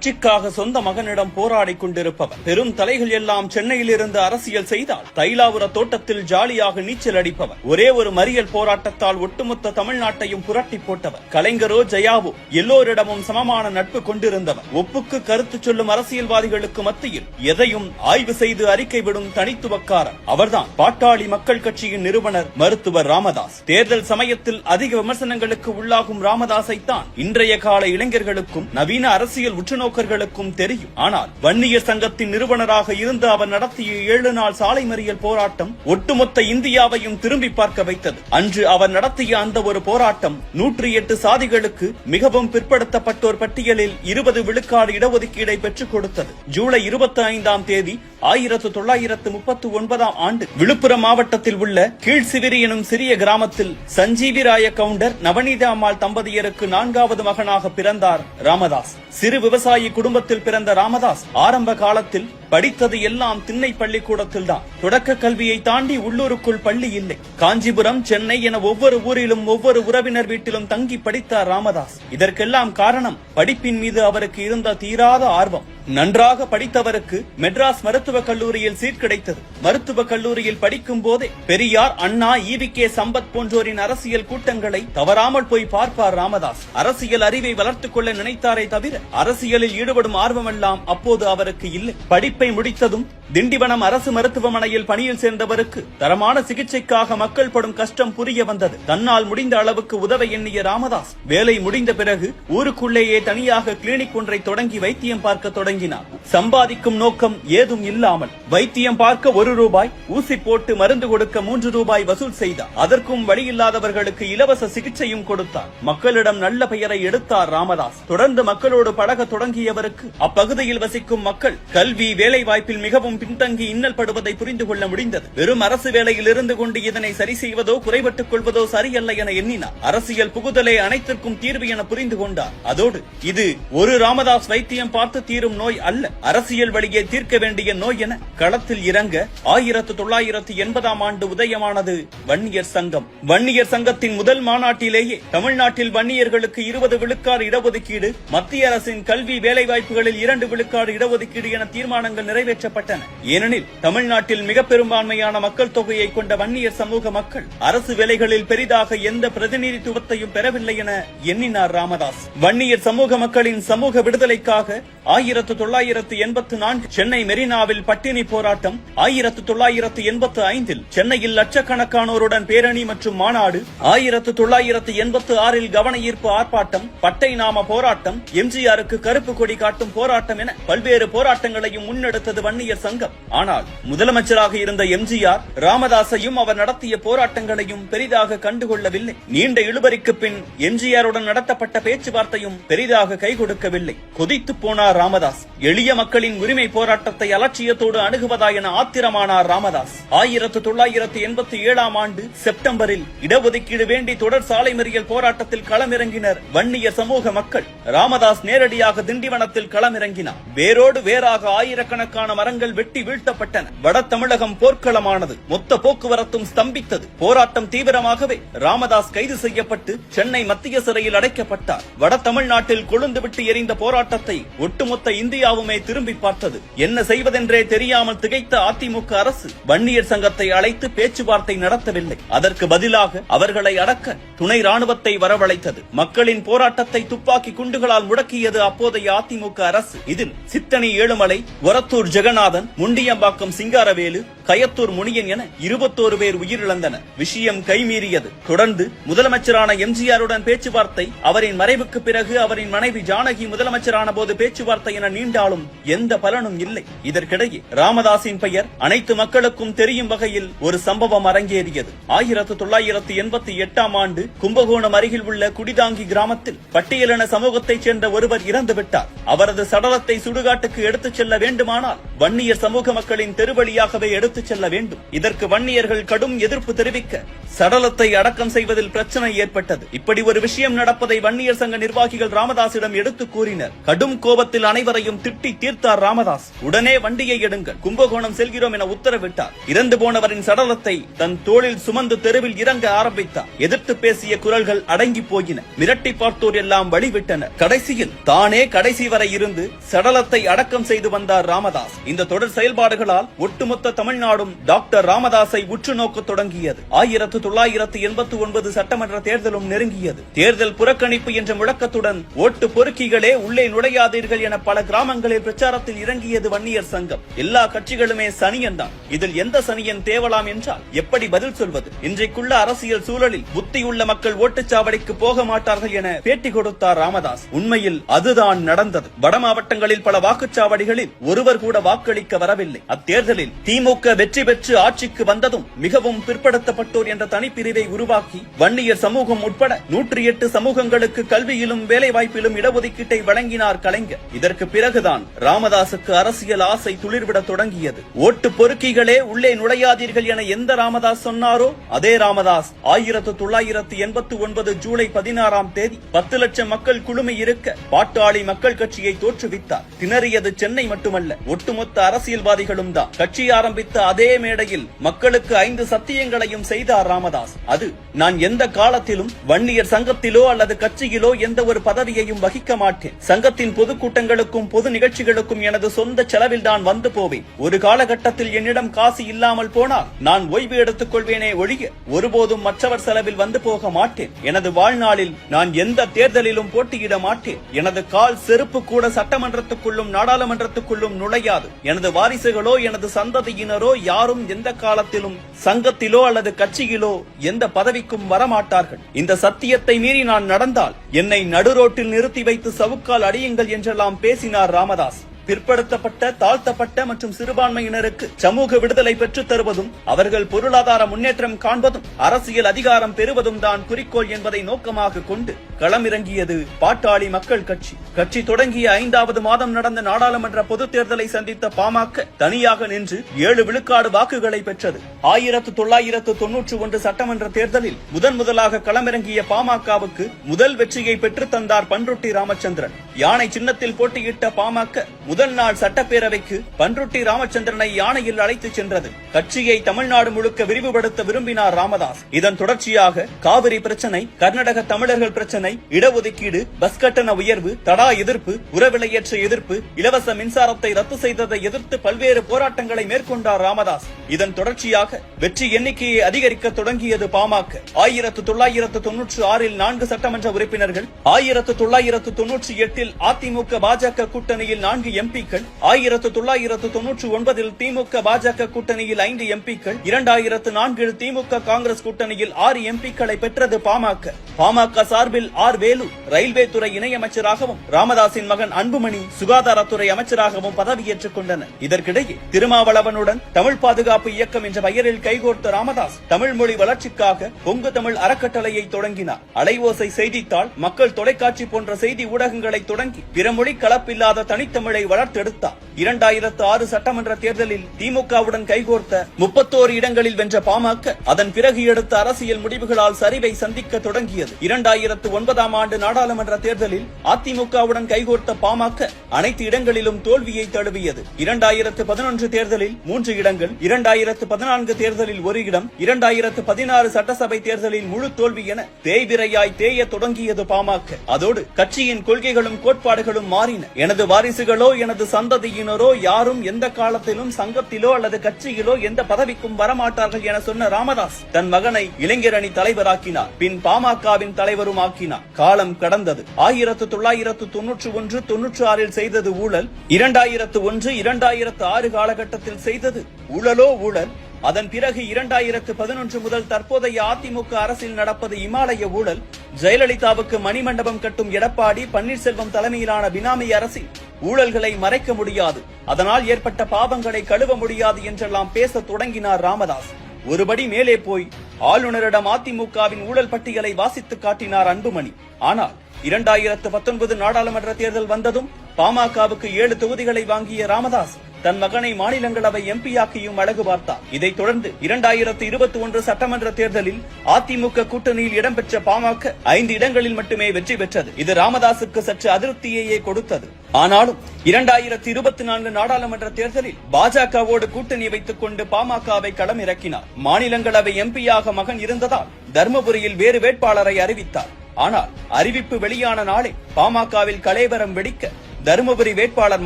கட்சிக்காக சொந்த மகனிடம் போராடி கொண்டிருப்பவர். பெரும் தலைகள் எல்லாம் சென்னையில் இருந்து அரசியல் செய்தால் தைலாபுர தோட்டத்தில் ஜாலியாக நீச்சல் அடிப்பவர். ஒரே ஒரு மறியல் போராட்டத்தால் ஒட்டுமொத்த தமிழ்நாட்டையும் புரட்டி போட்டவர். கலைஞரோ ஜயாவோ எல்லோரிடமும் சமமான நட்பு கொண்டிருந்தவர். ஒப்புக்கு கருத்து சொல்லும் அரசியல்வாதிகளுக்கு மத்தியில் எதையும் ஆய்வு செய்து அறிக்கை விடும் தனித்துவக்காரர் அவர்தான். பாட்டாளி மக்கள் கட்சியின் நிறுவனர் மருத்துவர் ராமதாஸ். தேர்தல் சமயத்தில் அதிக விமர்சனங்களுக்கு உள்ளாகும் ராமதாஸை தான் இன்றைய கால இளைஞர்களுக்கும் நவீன அரசியல் உற்றுநோக்கர்களுக்கும் தெரியும். ஆனால் வன்னிய சங்கத்தின் நிறுவனராக இருந்து அவர் நடத்திய ஏழு நாள் சாலை மறியல் போராட்டம் ஒட்டுமொத்த இந்தியாவையும் திரும்பி பார்க்க வைத்தது. அன்று அவர் நடத்திய அந்த ஒரு போராட்டம் நூற்றி எட்டு சாதிகளுக்கு மிகவும் பிற்படுத்தப்பட்டோர் பட்டியலில் இருபது விழுக்காடு இடஒதுக்கீடை பெற்றுக் கொடுத்தது. ஜூலை இருபத்தி ஐந்தாம் தேதி ஆயிரத்து தொள்ளாயிரத்து முப்பத்தி ஒன்பதாம் ஆண்டு விழுப்புரம் மாவட்டத்தில் உள்ள கீழ்சிவிரி எனும் சிறிய கிராமத்தில் சஞ்சீவி ராய கவுண்டர் நவநீத அம்மாள் தம்பதியருக்கு நான்காவது மகனாக பிறந்தார் ராமதாஸ். சிறு விவசாயி குடும்பத்தில் பிறந்த ராமதாஸ் ஆரம்ப காலத்தில் படித்தது எல்லாம் திண்ணை பள்ளிக்கூடத்தில் தான். தொடக்க கல்வியை தாண்டி உள்ளூருக்குள் பள்ளி இல்லை. காஞ்சிபுரம் சென்னை என ஒவ்வொரு ஊரிலும் ஒவ்வொரு உறவினர் வீட்டிலும் தங்கி படித்தார் ராமதாஸ். இதற்கெல்லாம் காரணம் படிப்பின் மீது அவருக்கு இருந்த தீராத ஆர்வம். நன்றாக படித்தவருக்கு மெட்ராஸ் மருத்துவக் கல்லூரியில் சீட் கிடைத்தது. மருத்துவக் கல்லூரியில் படிக்கும் போதே Periyar Anna E V K Sampath போன்றோரின் அரசியல் கூட்டங்களை தவறாமல் போய் பார்ப்பார் ராமதாஸ். அரசியல் அறிவை வளர்த்துக் கொள்ள நினைத்தாரே தவிர அரசியலில் ஈடுபடும் ஆர்வமெல்லாம் அப்போது அவருக்கு இல்லை. படிப்பு முடித்ததும் திண்டிவனம் அரசு மருத்துவமனையில் பணியில் சேர்ந்தவருக்கு தரமான சிகிச்சைக்காக மக்கள் படும் கஷ்டம் புரிய வந்தது. தன்னால் முடிந்த அளவுக்கு உதவ எண்ணிய ராமதாஸ் வேலை முடிந்த பிறகு ஊருக்குள்ளேயே தனியாக கிளினிக் ஒன்றை தொடங்கி வைத்தியம் பார்க்க தொடங்கினார். சம்பாதிக்கும் நோக்கம் ஏதும் இல்லாமல் வைத்தியம் பார்க்க ஒரு ரூபாய் ஊசி போட்டு மருந்து கொடுக்க மூன்று ரூபாய் வசூல் செய்தார். அதற்கும் வழியில்லாதவர்களுக்கு இலவச சிகிச்சையும் கொடுத்தார். மக்களிடம் நல்ல பெயரை எடுத்தார் ராமதாஸ். தொடர்ந்து மக்களோடு பழக தொடங்கியவருக்கு அப்பகுதியில் வசிக்கும் மக்கள் கல்வி வேலை வேலை வாய்ப்பில் மிகவும் பின்தங்கி இன்னல் படுவதை புரிந்து கொள்ள முடிந்தது. வெறும் அரசு வேலையில் இருந்து கொண்டு இதனை சரி செய்வதோ குறைபட்டுக் கொள்வதோ சரியல்ல என எண்ணினார். அரசியல் புகுதலே அனைத்திற்கும் தீர்வு என புரிந்து கொண்டார். அதோடு இது ஒரு ராமதாஸ் வைத்தியம் பார்த்து தீரும் நோய் அல்ல. அரசியல் வழியே தீர்க்க வேண்டிய நோய் என களத்தில் இறங்க ஆயிரத்து தொள்ளாயிரத்து எண்பதாம் ஆண்டு உதயமானது வன்னியர் சங்கம். வன்னியர் சங்கத்தின் முதல் மாநாட்டிலேயே தமிழ்நாட்டில் வன்னியர்களுக்கு இருபது விழுக்காடு இடஒதுக்கீடு மத்திய அரசின் கல்வி வேலைவாய்ப்புகளில் இரண்டு விழுக்காடு இடஒதுக்கீடு என தீர்மானங்கள் நிறைவேற்றப்பட்டன. ஏனெனில் தமிழ்நாட்டில் மிக பெரும்பான்மையான மக்கள் தொகையை கொண்ட வன்னியர் சமூக மக்கள் அரசு வேலைகளில் பெரிதாக எந்த பிரதிநிதித்துவத்தையும் பெறவில்லை என எண்ணினார் ராமதாஸ். வன்னியர் சமூக மக்களின் சமூக விடுதலைக்காக ஆயிரத்து தொள்ளாயிரத்து எண்பத்து நான்கு சென்னை மெரினாவில் பட்டினி போராட்டம் ஆயிரத்து தொள்ளாயிரத்து எண்பத்து ஐந்தில் சென்னையில் லட்சக்கணக்கானோருடன் பேரணி மற்றும் மாநாடு ஆயிரத்து தொள்ளாயிரத்து எண்பத்து ஆறில் கவன ஈர்ப்பு ஆர்ப்பாட்டம் பட்டை நாம போராட்டம் எம்ஜிஆருக்கு கருப்பு கொடி காட்டும் போராட்டம் என பல்வேறு போராட்டங்களையும் முன்னெடுத்தது வன்னியர் சங்கம். ஆனால் முதலமைச்சராக இருந்த எம்ஜிஆர் ராமதாசையும் அவர் நடத்திய போராட்டங்களையும் பெரிதாக கண்டுகொள்ளவில்லை. நீண்ட இழுபறிக்கு பின் எம்ஜிஆருடன் நடத்தப்பட்ட பேச்சுவார்த்தையும் பெரிதாக கை கொடுக்கவில்லை. கொதித்து போனார் ராமதாஸ். எளிய மக்களின் உரிமை போராட்டத்தை அலட்சியத்தோடு அணுகுவதா என ஆத்திரமானார் ராமதாஸ். ஆயிரத்து தொள்ளாயிரத்து எண்பத்தி ஏழாம் ஆண்டு செப்டம்பரில் இடஒதுக்கீடு வேண்டி தொடர் சாலை மறியல் போராட்டத்தில் களமிறங்கினர் வன்னிய சமூக மக்கள். ராமதாஸ் நேரடியாக திண்டிவனத்தில் களமிறங்கினார். வேரோடு வேறாக ஆயிரக்கணக்கான ஆயிரக்கணக்கான மரங்கள் வெட்டி வீழ்த்தப்பட்டன. வட தமிழகம் போர்க்களமானது. மொத்த போக்குவரத்தும் ஸ்தம்பித்தது. போராட்டம் தீவிரமாகவே ராமதாஸ் கைது செய்யப்பட்டு சென்னை மத்திய சிறையில் அடைக்கப்பட்டார். வட தமிழ்நாட்டில் கொழுந்து விட்டு எரிந்த போராட்டத்தை ஒட்டுமொத்த இந்தியாவுமே திரும்பி பார்த்தது. என்ன செய்வதென்றே தெரியாமல் திகைத்த அதிமுக அரசு வன்னியர் சங்கத்தை அழைத்து பேச்சுவார்த்தை நடத்தவில்லை. அதற்கு பதிலாக அவர்களை அடக்க துணை ராணுவத்தை வரவழைத்தது. மக்களின் போராட்டத்தை துப்பாக்கி குண்டுகளால் முடக்கியது அப்போதைய அதிமுக அரசு. இதில் சித்தனி ஏழுமலை ஒரத்தூர் ஜெகநாதன் முண்டியம்பாக்கம் சிங்காரவேலு கயத்தூர் முனியன் என இருபத்தோரு பேர் உயிரிழந்தனர். விஷயம் கைமீறியது. தொடர்ந்து முதலமைச்சரான எம்ஜிஆருடன் பேச்சுவார்த்தை அவரின் மறைவுக்கு பிறகு அவரின் மனைவி ஜானகி முதலமைச்சரான போது பேச்சுவார்த்தை என நீண்டாலும் எந்த பலனும் இல்லை. இதற்கிடையே ராமதாசின் பெயர் அனைத்து மக்களுக்கும் தெரியும் வகையில் ஒரு சம்பவம் அரங்கேறியது. ஆயிரத்து தொள்ளாயிரத்து எண்பத்தி எட்டாம் ஆண்டு கும்பகோணம் அருகில் உள்ள குடிதாங்கி கிராமத்தில் பட்டியலின சமூகத்தைச் சேர்ந்த ஒருவர் இறந்துவிட்டார். அவரது சடலத்தை சுடுகாட்டுக்கு எடுத்துச் செல்ல வேண்டும் வேண்டுமானால் வன்னியர் சமூக மக்களின் தெருவழியாகவே எடுத்துச் செல்ல வேண்டும். இதற்கு வன்னியர்கள் கடும் எதிர்ப்பு தெரிவிக்க சடலத்தை அடக்கம் செய்வதில் பிரச்சனை ஏற்பட்டது. இப்படி ஒரு விஷயம் நடப்பதை வன்னியர் சங்க நிர்வாகிகள் ராமதாசிடம் எடுத்து கூறினர். கடும் கோபத்தில் அனைவரையும் திட்டி தீர்த்தார் ராமதாஸ். உடனே வண்டியை எடுங்கள் கும்பகோணம் செல்கிறோம் என உத்தரவிட்டார். இறந்து போனவரின் சடலத்தை தன் தோளில் சுமந்து தெருவில் இறங்க ஆரம்பித்தார். எதிர்த்து பேசிய குரல்கள் அடங்கி போயின. மிரட்டி பார்த்தோர் எல்லாம் வழிவிட்டனர். கடைசியில் தானே கடைசி வரை இருந்து சடலத்தை அடக்கம் செய்து வந்தார் ராமதாஸ். இந்த தொடர் செயல்பாடுகளால் ஒட்டுமொத்த தமிழ்நாடும் டாக்டர் ராமதாஸை உற்று நோக்க தொடங்கியது. ஆயிரத்து தொள்ளாயிரத்து எண்பத்தி ஒன்பது சட்டமன்ற தேர்தலும் நெருங்கியது. தேர்தல் புறக்கணிப்பு என்ற முழக்கத்துடன் ஓட்டு பொறுக்கிகளே உள்ளே நுழையாதீர்கள் என பல கிராமங்களில் பிரச்சாரத்தில் இறங்கியது வன்னியர் சங்கம். எல்லா கட்சிகளுமே சனியன் தான் இதில் எந்த சனியன் தேவலாம் என்றால் எப்படி பதில் சொல்வது? இன்றைக்குள்ள அரசியல் சூழலில் புத்தியுள்ள மக்கள் ஓட்டுச்சாவடிக்கு போக மாட்டார்கள் என பேட்டி கொடுத்தார் ராமதாஸ். உண்மையில் அதுதான் நடந்தது. வட மாவட்டங்களில் பல வாக்குச்சாவடிகளில் ஒருவர் கூட வாக்களிக்க வரவில்லை. அத்தேர்தலில் திமுக வெற்றி பெற்று ஆட்சிக்கு வந்ததும் மிகவும் பிற்படுத்தப்பட்டோர் என்ற தனிப்பிரிவை உருவாக்கி வன்னியர் சமூகம் உட்பட நூற்றி எட்டு சமூகங்களுக்கு கல்வியிலும் வேலை வாய்ப்பிலும் இடஒதுக்கீட்டை வழங்கினார் கலைஞர். இதற்கு பிறகுதான் ராமதாசுக்கு அரசியல் ஆசை துளிர்விட தொடங்கியது. ஓட்டு பொறுக்கிகளே உள்ளே நுழையாதீர்கள் என எந்த ராமதாஸ் சொன்னாரோ அதே ராமதாஸ் ஆயிரத்து தொள்ளாயிரத்து எண்பத்தி ஒன்பது ஜூலை பதினாறாம் தேதி பத்து லட்சம் மக்கள் குழுமி இருக்க பாட்டாளி மக்கள் கட்சியை தோற்றுவித்தார். திணறியது சென்னை மட்டுமல்ல ஒட்டுமொத்த அரசியல்வாதிகளும் தான். கட்சி ஆரம்பித்த அதே மேடையில் மக்களுக்கு ஐந்து சத்தியங்களையும் செய்தார் ராமதாஸ். அது நான் எந்த காலத்திலும் வன்னியர் சங்கத்திலோ அல்லது கட்சியிலோ எந்த ஒரு பதவியையும் வகிக்க மாட்டேன். சங்கத்தின் பொதுக்கூட்டங்களுக்கும் பொது நிகழ்ச்சிகளுக்கும் எனது சொந்த செலவில் தான் வந்து போவேன். ஒரு காலகட்டத்தில் என்னிடம் காசு இல்லாமல் போனால் நான் ஓய்வு எடுத்துக் கொள்வேனே ஒழிய ஒருபோதும் மற்றவர் செலவில் வந்து போக மாட்டேன். எனது வாழ்நாளில் நான் எந்த தேர்தலிலும் போட்டியிட மாட்டேன். எனது கால் செருப்பு கூட சட்டமன்றத்துக்குள்ளும் நாடாளுமன்றத்துக்குள்ளும் நுழையாது. எனது வாரிசுகளோ எனது சந்ததியினரோ யாரும் எந்த காலத்திலும் சங்கத்திலோ அல்லது கட்சியிலோ எந்த பதவிக்கும் வரமாட்டார்கள். இந்த சத்தியத்தை மீறி நான் நடந்தால் என்னை நடுரோட்டில் நிறுத்தி வைத்து சவுக்கால் அடியுங்கள் என்றெல்லாம் பேசினார் ராமதாஸ். பிற்படுத்தப்பட்ட தாழ்த்தப்பட்ட மற்றும் சிறுபான்மையினருக்கு சமூக விடுதலை பெற்றுத் தருவதும் அவர்கள் பொருளாதார முன்னேற்றம் காண்பதும் அரசியல் அதிகாரம் பெறுவதும் தான் குறிக்கோள் என்பதை நோக்கமாக கொண்டு களமிறங்கியது பாட்டாளி மக்கள் கட்சி. கட்சி தொடங்கிய ஐந்தாவது மாதம் நடந்த நாடாளுமன்ற பொதுத் தேர்தலை சந்தித்த பாமக தனியாக நின்று ஏழு விழுக்காடு வாக்குகளை பெற்றது. ஆயிரத்து தொள்ளாயிரத்து தொன்னூற்று ஒன்று சட்டமன்ற தேர்தலில் முதன் முதலாக களமிறங்கிய பாமகவுக்கு முதல் வெற்றியை பெற்றுத் தந்தார் பன்ருட்டி ராமச்சந்திரன். யானை சின்னத்தில் போட்டியிட்ட பாமக முதல் நாள் சட்டப்பேரவைக்கு பன்ருட்டி ராமச்சந்திரனை யானையில் அழைத்துச் சென்றது. கட்சியை தமிழ்நாடு முழுக்க விரிவுபடுத்த விரும்பினார் ராமதாஸ். இதன் தொடர்ச்சியாக காவிரி பிரச்சனை கர்நாடக தமிழர்கள் பிரச்சனை இடஒதுக்கீடு பஸ் கட்டண உயர்வு தடா எதிர்ப்பு உறவிலையற்ற எதிர்ப்பு இலவச மின்சாரத்தை ரத்து செய்ததை எதிர்த்து பல்வேறு போராட்டங்களை மேற்கொண்டார் ராமதாஸ். இதன் தொடர்ச்சியாக வெற்றி எண்ணிக்கையை அதிகரிக்க தொடங்கியது பாமக. ஆயிரத்து தொள்ளாயிரத்து தொன்னூற்று ஆறில் நான்கு சட்டமன்ற உறுப்பினர்கள் ஆயிரத்து தொள்ளாயிரத்து தொன்னூற்றி தமிழகத்தில் அதிமுக பாஜக கூட்டணியில் நான்கு எம்பிக்கள் ஆயிரத்து தொள்ளாயிரத்து தொன்னூற்று ஒன்பதில் திமுக பாஜக கூட்டணியில் ஐந்து எம்பிக்கள் இரண்டாயிரத்து நான்கில் திமுக காங்கிரஸ் கூட்டணியில் ஆறு எம்பிக்களை பெற்றது பாமக. பாமக சார்பில் ஆர். வேலு ரயில்வே துறை இணையமைச்சராகவும் ராமதாசின் மகன் அன்புமணி சுகாதாரத்துறை அமைச்சராகவும் பதவியேற்றுக் கொண்டனர். இதற்கிடையே திருமாவளவனுடன் தமிழ் பாதுகாப்பு இயக்கம் என்ற பெயரில் கைகோர்த்த ராமதாஸ் தமிழ் மொழி வளர்ச்சிக்காக பொங்கு தமிழ் அறக்கட்டளையை தொடங்கினார். அலைவோசை செய்தித்தாள் மக்கள் தொலைக்காட்சி போன்ற செய்தி ஊடகங்களை தொடங்கி பிறமொழி கலப்பில்லாத தனித்தமிழை வளர்த்தெடுத்தார். இரண்டாயிரத்து ஆறு சட்டமன்ற தேர்தலில் திமுகவுடன் கைகோர்த்த முப்பத்தோரு இடங்களில் வென்ற பாமக அதன் பிறகு எடுத்த அரசியல் முடிவுகளால் சரிவை சந்திக்க தொடங்கியது. இரண்டாயிரத்து ஒன்பதாம் ஆண்டு நாடாளுமன்ற தேர்தலில் அதிமுகவுடன் கைகோர்த்த பாமக அனைத்து இடங்களிலும் தோல்வியை தழுவியது. இரண்டாயிரத்து பதினொன்று தேர்தலில் மூன்று இடங்கள் இரண்டாயிரத்து பதினான்கு தேர்தலில் ஒரு இடம் இரண்டாயிரத்து பதினாறு சட்டசபை தேர்தலில் முழு தோல்வி என தேய்விரையாய் தேய தொடங்கியது பாமக. அதோடு கட்சியின் கொள்கைகளும் கோட்பாடுகளும் மாறின. எனது வாரிசுகளோ எனது சந்ததியினரோ யாரும் எந்த காலத்திலும் சங்கத்திலோ அல்லது கட்சியிலோ எந்த பதவிக்கும் வரமாட்டார்கள் என சொன்ன ராமதாஸ் தன் மகனை இளைஞர் அணி தலைவராக்கினார். பின் பாமகவின் தலைவரும் ஆக்கினார். காலம் கடந்தது. ஆயிரத்து தொள்ளாயிரத்து தொன்னூற்று ஒன்று தொன்னூற்று ஆறில் செய்தது ஊழல். இரண்டாயிரத்து ஒன்று இரண்டாயிரத்து ஆறு காலகட்டத்தில் செய்தது ஊழலோ ஊழல். அதன் பிறகு இரண்டாயிரத்து பதினொன்று முதல் தற்போதைய அதிமுக அரசில் நடப்பது இமாலய ஊழல் ஜெயலலிதாவுக்கு மணிமண்டபம் கட்டும் எடப்பாடி பன்னீர்செல்வம் தலைமையிலான பினாமி அரசில் ஊழல்களை மறைக்க முடியாது. அதனால் ஏற்பட்ட பாவங்களை கழுவ முடியாது என்றெல்லாம் பேசத் தொடங்கினார் ராமதாஸ். ஒருபடி மேலே போய் ஆளுநரிடம் அதிமுகவின் ஊழல் பட்டியலை வாசித்து காட்டினார் அன்புமணி. ஆனால் இரண்டாயிரத்து பத்தொன்பது நாடாளுமன்ற தேர்தல் வந்ததும் பாமகவுக்கு ஏழு தொகுதிகளை வாங்கிய ராமதாஸ் தன் மகனை மாநிலங்களவை எம்பியாக்கியும் அழகு பார்த்தார். இதைத் தொடர்ந்து இரண்டாயிரத்தி இருபத்தி ஒன்று சட்டமன்ற தேர்தலில் அதிமுக கூட்டணியில் இடம்பெற்ற பாமக ஐந்து இடங்களில் மட்டுமே வெற்றி பெற்றது. இது ராமதாசுக்கு சற்று அதிருப்தியையே கொடுத்தது. ஆனாலும் இரண்டாயிரத்தி இருபத்தி நான்கு நாடாளுமன்ற தேர்தலில் பாஜகவோடு கூட்டணி வைத்துக் கொண்டு பாமகவை களம் இறக்கினார் மாநிலங்களவை எம்பியாக மகன் இருந்ததால் தர்மபுரியில் வேறு வேட்பாளரை அறிவித்தார். ஆனால் அறிவிப்பு வெளியான நாளே பாமகவில் கலைவரம் வெடிக்க தருமபுரி வேட்பாளர்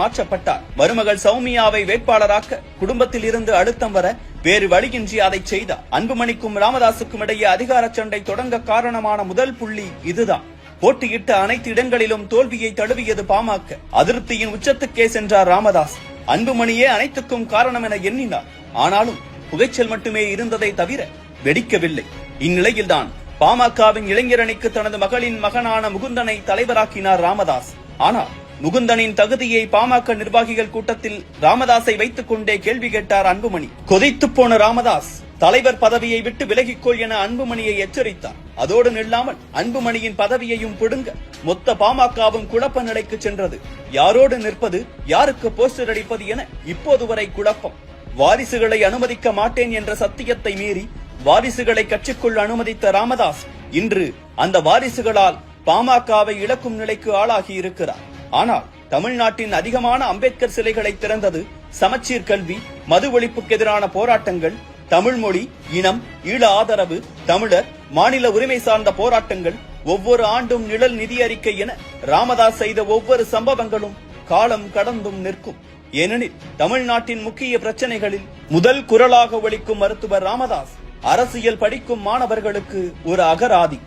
மாற்றப்பட்டார். மருமகள் சௌமியாவை வேட்பாளராக்க குடும்பத்தில் இருந்து அழுத்தம் வர வேறு வழியின்றி அதை செய்தார் அன்புமணிக்கும் ராமதாசுக்கும் இடையே அதிகார சண்டை தொடங்க காரணமான முதல் புள்ளி இதுதான். போட்டியிட்ட அனைத்து இடங்களிலும் தோல்வியை தழுவியது பாமக. அதிருப்தியின் உச்சத்துக்கே சென்றார் ராமதாஸ் அன்புமணியே அனைத்துக்கும் காரணம் என எண்ணினார். ஆனாலும் புகைச்சல் மட்டுமே இருந்ததை தவிர வெடிக்கவில்லை. இந்நிலையில்தான் பாமகவின் இளைஞரணிக்கு தனது மகளின் மகனான முகுந்தனை தலைவராக்கினார் ராமதாஸ் ஆனால் முகுந்தனின் தகுதியை பாமக நிர்வாகிகள் கூட்டத்தில் ராமதாஸை வைத்துக் கொண்டே கேள்வி கேட்டார் அன்புமணி. கொதித்து போன ராமதாஸ் தலைவர் பதவியை விட்டு விலகிக்கொள் என அன்புமணியை எச்சரித்தார். அதோடு நில்லாமல் அன்புமணியின் பதவியையும் பிடுங்க மொத்த பாமகவும் குழப்ப நிலைக்கு சென்றது. யாரோடு நிற்பது யாருக்கு போஸ்டர் அடிப்பது என இப்போது வரை குழப்பம். வாரிசுகளை அனுமதிக்க மாட்டேன் என்ற சத்தியத்தை மீறி வாரிசுகளை கட்சிக்குள் அனுமதித்த ராமதாஸ் இன்று அந்த வாரிசுகளால் பாமகவை இழக்கும் நிலைக்கு ஆளாகி இருக்கிறார். ஆனால் தமிழ்நாட்டின் அதிகமான அம்பேத்கர் சிலைகளை திறந்தது சமச்சீர் கல்வி மது ஒழிப்புக்கு எதிரான போராட்டங்கள் தமிழ் மொழி இனம் ஈழ ஆதரவு தமிழர் மாநில உரிமை சார்ந்த போராட்டங்கள் ஒவ்வொரு ஆண்டும் நிழல் நிதி அறிக்கை என ராமதாஸ் செய்த ஒவ்வொரு சம்பவங்களும் காலம் கடந்தும் நிற்கும். ஏனெனில் தமிழ்நாட்டின் முக்கிய பிரச்சனைகளில் முதல் குரலாக ஒழிக்கும் மருத்துவர் ராமதாஸ் அரசியல் படிக்கும் மாணவர்களுக்கு ஒரு அகராதி.